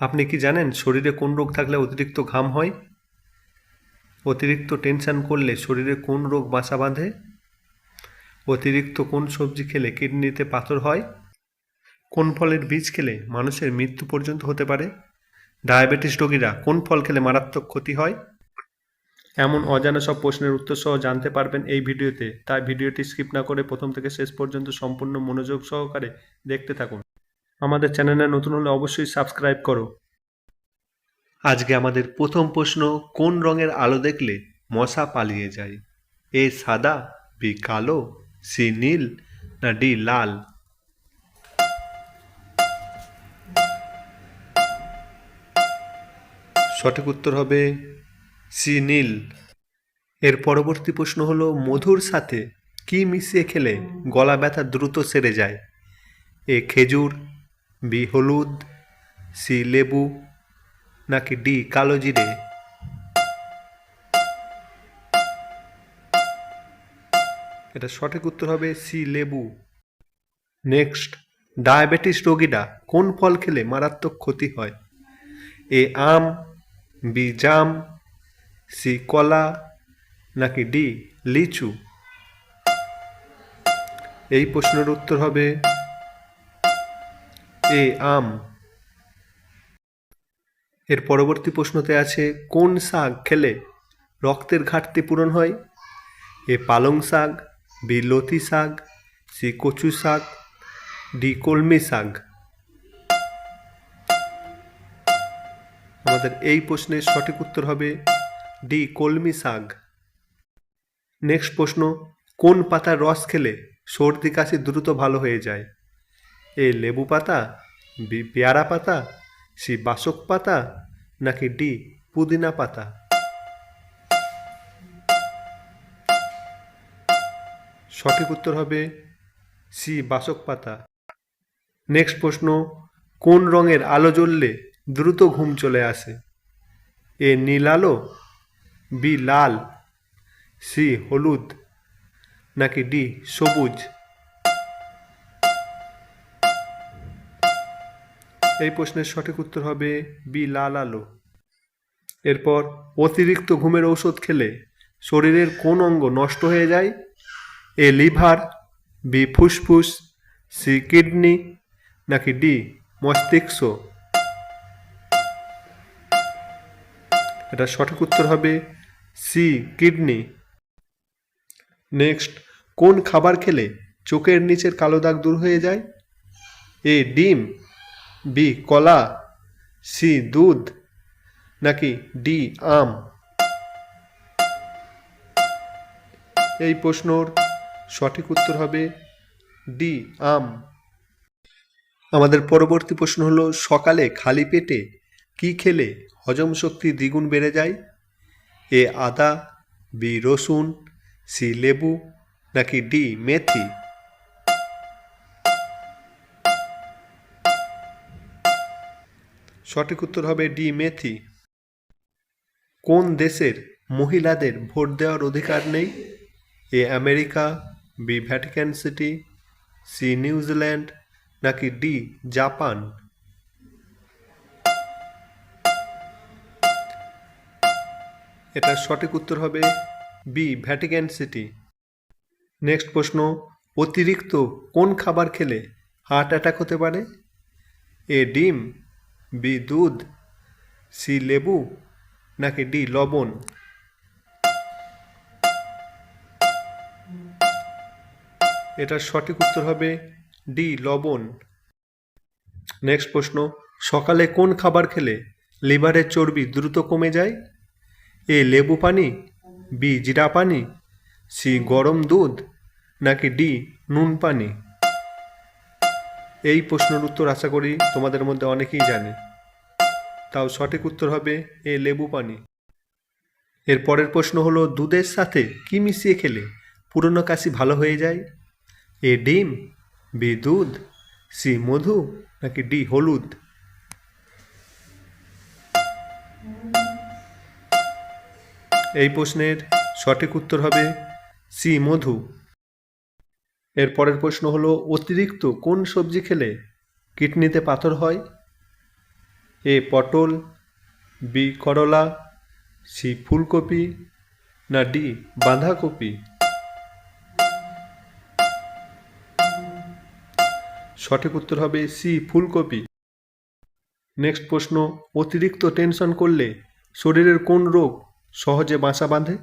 আপনি কি জানেন শরীরে কোন রোগ থাকলে অতিরিক্ত ঘাম হয়? অতিরিক্ত টেনশন করলে শরীরে কোন রোগ বাসা বাঁধে? অতিরিক্ত কোন সবজি খেলে কিডনিতে পাথর হয়? কোন ফলের বীজ খেলে মানুষের মৃত্যু পর্যন্ত হতে পারে? ডায়াবেটিস রোগীরা কোন ফল খেলে মারাত্মক ক্ষতি হয়? এমন অজানা সব প্রশ্নের উত্তর সহ জানতে পারবেন এই ভিডিওতে। তাই ভিডিওটি স্কিপ না করে প্রথম থেকে শেষ পর্যন্ত সম্পূর্ণ মনোযোগ সহকারে দেখতে থাকুন। আমাদের চ্যানেলে নতুন হলে অবশ্যই সাবস্ক্রাইব করো। আজকে আমাদের প্রথম প্রশ্ন, কোন রঙের আলো দেখলে মশা পালিয়ে যায়? এ সাদা, বি কালো, সি নীল, না ডি লাল? সঠিক উত্তর হবে সি নীল। এর পরবর্তী প্রশ্ন হলো, মধুর সাথে কি মিশিয়ে খেলে গলা ব্যথা দ্রুত সেরে যায়? এ খেজুর বি হলুদ, সি লেবু, নাকি ডি কালো জিরে? এটা সঠিক উত্তর হবে সি লেবু। নেক্সট, ডায়াবেটিস রোগীরা কোন ফল খেলে মারাত্মক ক্ষতি হয়? এ আম, বি জাম, সি কলা, নাকি ডি লিচু? এই প্রশ্নের উত্তর হবে এ আম। এর পরবর্তী প্রশ্নতে আছে, কোন শাক খেলে রক্তের ঘাটতি পূরণ হয়? এ পালং শাক, বি লতি শাক, সি কচু শাক, ডি কলমি শাক। আমাদের এই প্রশ্নের সঠিক উত্তর হবে ডি কলমি শাক। নেক্সট প্রশ্ন, কোন পাতার রস খেলে সর্দি কাশি দ্রুত ভালো হয়ে যায়? এ লেবু পাতা, বি পেয়ারা পাতা, সি বাসক পাতা, নাকি ডি পুদিনা পাতা? সঠিক উত্তর হবে সি বাসক পাতা। নেক্সট প্রশ্ন, কোন রঙের আলো জ্বললে দ্রুত ঘুম চলে আসে? এ নীল আলো, বি লাল, সি হলুদ, নাকি ডি সবুজ? এই প্রশ্নের সঠিক উত্তর হবে বি, লাল আলো। এরপর, অতিরিক্ত ঘুমের ঔষধ খেলে শরীরের কোন অঙ্গ নষ্ট হয়ে যায়? এ, লিভার, বি, ফুসফুস, সি, কিডনি, নাকি ডি, মস্তিষ্ক? এটা সঠিক উত্তর হবে সি, কিডনি। নেক্সট, কোন খাবার খেলে চোখের নিচের কালো দাগ দূর হয়ে যায়? এ, ডিম বি, কলা, সি, দুধ, নাকি ডি, আম? এই প্রশ্নর সঠিক উত্তর হবে ডি, আম। আমাদের পরবর্তী প্রশ্ন হলো, সকালে খালি পেটে কি খেলে হজম শক্তি দ্বিগুণ বেড়ে যায়? এ, আদা, বি, রসুন, সি, লেবু, নাকি ডি, মেথি? সঠিক উত্তর হবে ডি, মেথি। কোন দেশের মহিলাদের ভোট দেওয়ার অধিকার নেই? A, America, B, Vatican City, C, New Zealand, নাকি ডি, জাপান? এটার সঠিক উত্তর হবে বি, ভ্যাটিকান সিটি। নেক্সট প্রশ্ন, অতিরিক্ত কোন খাবার খেলে হার্ট অ্যাটাক হতে পারে? এ, ডিম বি দুধ, সি লেবু, নাকি ডি লবণ? এটার সঠিক উত্তর হবে ডি লবণ। নেক্সট প্রশ্ন, সকালে কোন খাবার খেলে লিভারের চর্বি দ্রুত কমে যায়? এ লেবু পানি, বি জিরা পানি, সি গরম দুধ, নাকি ডি নুন পানি? এই প্রশ্নের উত্তর আশা করি তোমাদের মধ্যে অনেকেই জানে। তাও সঠিক উত্তর হবে এ লেবু পানি। এর পরের প্রশ্ন হলো, দুধের সাথে কি মিশিয়ে খেলে পুরনো কাশি ভালো হয়ে যায়? এ ডিম, বি দুধ, সি মধু, নাকি ডি হলুদ? এই প্রশ্নের সঠিক উত্তর হবে সি মধু। এর পরের প্রশ্ন হলো, অতিরিক্ত কোন সবজি খেলে কিডনিতে পাথর হয়? এ পটল, বি করলা, সি ফুলকপি, না ডি বাঁধাকপি। সঠিক উত্তর হবে সি ফুলকপি। নেক্সট প্রশ্ন, অতিরিক্ত টেনশন করলে শরীরের কোন রোগ সহজে বাসা বাঁধে?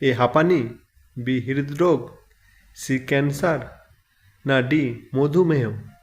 এ হাঁপানি, বি হৃদরোগ, সি ক্যান্সার, না ডি মধুমেহ।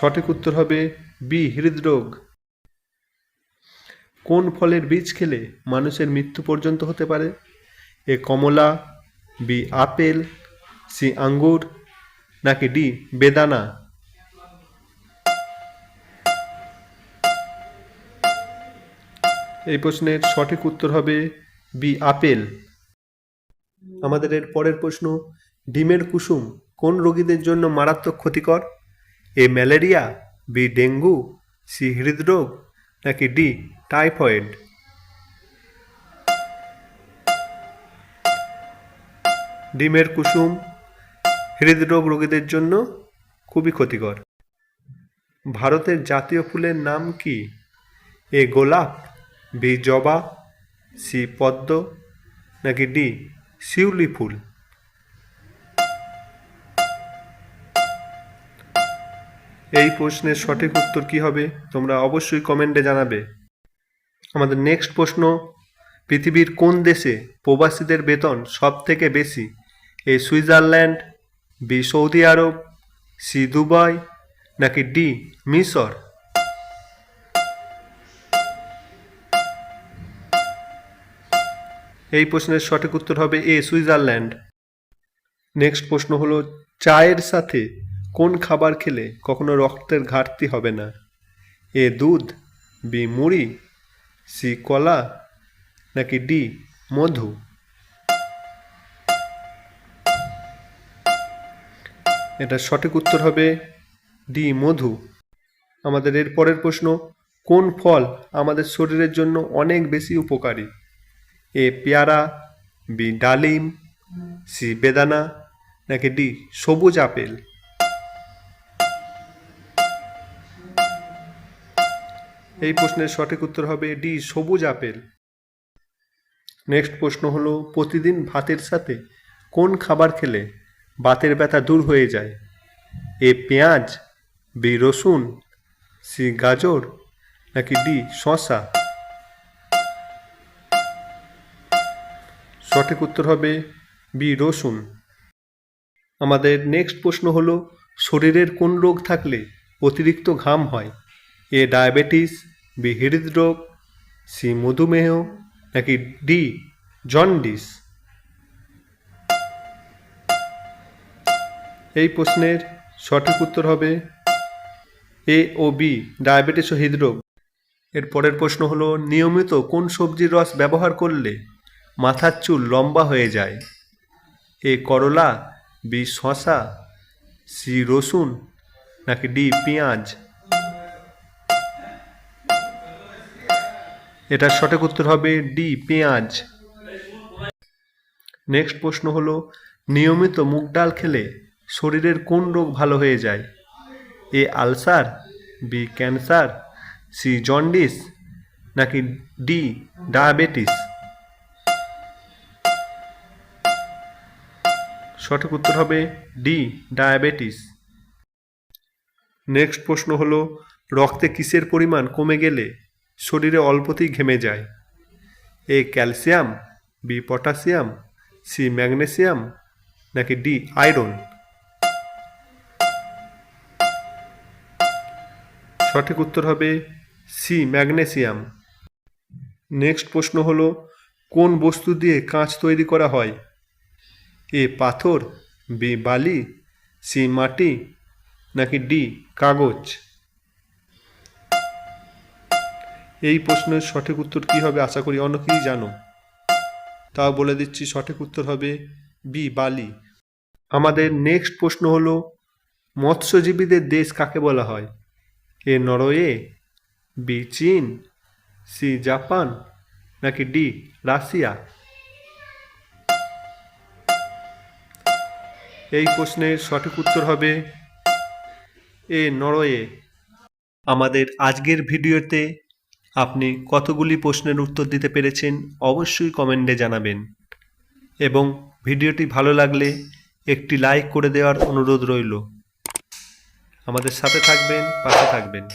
সঠিক উত্তর হবে বি, হৃদরোগ। কোন ফলের বীজ খেলে মানুষের মৃত্যু পর্যন্ত হতে পারে? এ, কমলা, বি, আপেল, সি, আঙ্গুর, নাকি ডি, বেদানা? এই প্রশ্নের সঠিক উত্তর হবে বি, আপেল। আমাদের এর পরের প্রশ্ন, ডিমের কুসুম কোন রোগীদের জন্য মারাত্মক ক্ষতিকর? A malaria, B dengue, C হৃদরোগ, নাকি ডি টাইফয়েড? ডিমের কুসুম হৃদরোগ রোগীদের জন্য খুবই ক্ষতিকর। ভারতের জাতীয় ফুলের নাম কি? এ গোলাপ, বি জবা, সি পদ্ম, নাকি ডি শিউলি ফুল? এই প্রশ্নের সঠিক উত্তর কি হবে, তোমরা অবশ্যই কমেন্টে জানাবে। আমাদের নেক্সট প্রশ্ন, পৃথিবীর কোন দেশে প্রবাসীদের বেতন সব থেকে বেশি? A Switzerland, B Saudi Arab, C Dubai, নাকি ডি মিশর? এই প্রশ্নের সঠিক উত্তর হবে এ সুইজারল্যান্ড। নেক্সট প্রশ্ন হলো, চায়ের সাথে কোন খাবার খেলে কখনো রক্তের ঘাটতি হবে না? এ দুধ, বি মুড়ি, সি কলা, নাকি ডি মধু? এটা সঠিক উত্তর হবে ডি মধু। আমাদের এর পরের প্রশ্ন, কোন ফল আমাদের শরীরের জন্য অনেক বেশি উপকারী? এ পেয়ারা, বি ডালিম, সি বেদানা, নাকি ডি সবুজ আপেল? এই প্রশ্নের সঠিক উত্তর হবে ডি, সবুজ আপেল। নেক্সট প্রশ্ন হলো, প্রতিদিন ভাতের সাথে কোন খাবার খেলে বাতের ব্যথা দূর হয়ে যায়? এ, পেঁয়াজ, বি, রসুন, সি, গাজর, নাকি ডি শশা সঠিক উত্তর হবে বি, রসুন। আমাদের নেক্সট প্রশ্ন হলো, শরীরের কোন রোগ থাকলে অতিরিক্ত ঘাম হয়? এ, ডায়াবেটিস বি হৃদরোগ সি মধুমেহ নাকি ডি জন্ডিস এই প্রশ্নের সঠিক উত্তর হবে এ ও বি, ডায়াবেটিস ও হৃদরোগ। এর পরের প্রশ্ন হলো, নিয়মিত কোন সবজির রস ব্যবহার করলে মাথার চুল লম্বা হয়ে যায়? এ করলা, বি শশা সি রসুন, নাকি ডি পেঁয়াজ? এটার সঠিক উত্তর হবে ডি, পেঁয়াজ। নেক্সট প্রশ্ন হলো, নিয়মিত মুগ ডাল খেলে শরীরের কোন রোগ ভালো হয়ে যায়? A, ulcer, B, cancer, C, jaundice, নাকি ডি, ডায়াবেটিস? সঠিক উত্তর হবে ডি, ডায়াবেটিস। নেক্সট প্রশ্ন হলো, রক্তে কিসের পরিমাণ কমে গেলে শরীরে অল্পতেই ঘেমে যায়। A calcium, B potassium, C magnesium, নাকি ডি আয়রন? সঠিক উত্তর হবে সি ম্যাগনেসিয়াম। নেক্সট প্রশ্ন হলো, কোন বস্তু দিয়ে কাঁচ তৈরি করা হয়? এ পাথর, বি বালি, সি মাটি, নাকি ডি কাগজ? এই প্রশ্নের সঠিক উত্তর কি হবে আশা করি অনেকেই জানো। তাও বলে দিচ্ছি সঠিক উত্তর হবে বি, বালি। আমাদের নেক্সট প্রশ্ন হলো, মৎস্যজীবীদের দেশ কাকে বলা হয়? এ, নরওয়ে, বি, চীন, সি, জাপান, নাকি ডি, রাশিয়া? এই প্রশ্নের সঠিক উত্তর হবে এ, নরওয়ে। আমাদের আজকের ভিডিওতে আপনি কতগুলি প্রশ্নের উত্তর দিতে পেরেছেন অবশ্যই কমেন্টে জানাবেন। এবং ভিডিওটি ভালো লাগলে একটি লাইক করে দেওয়ার অনুরোধ রইল। আমাদের সাথে থাকবেন, পাশে থাকবেন।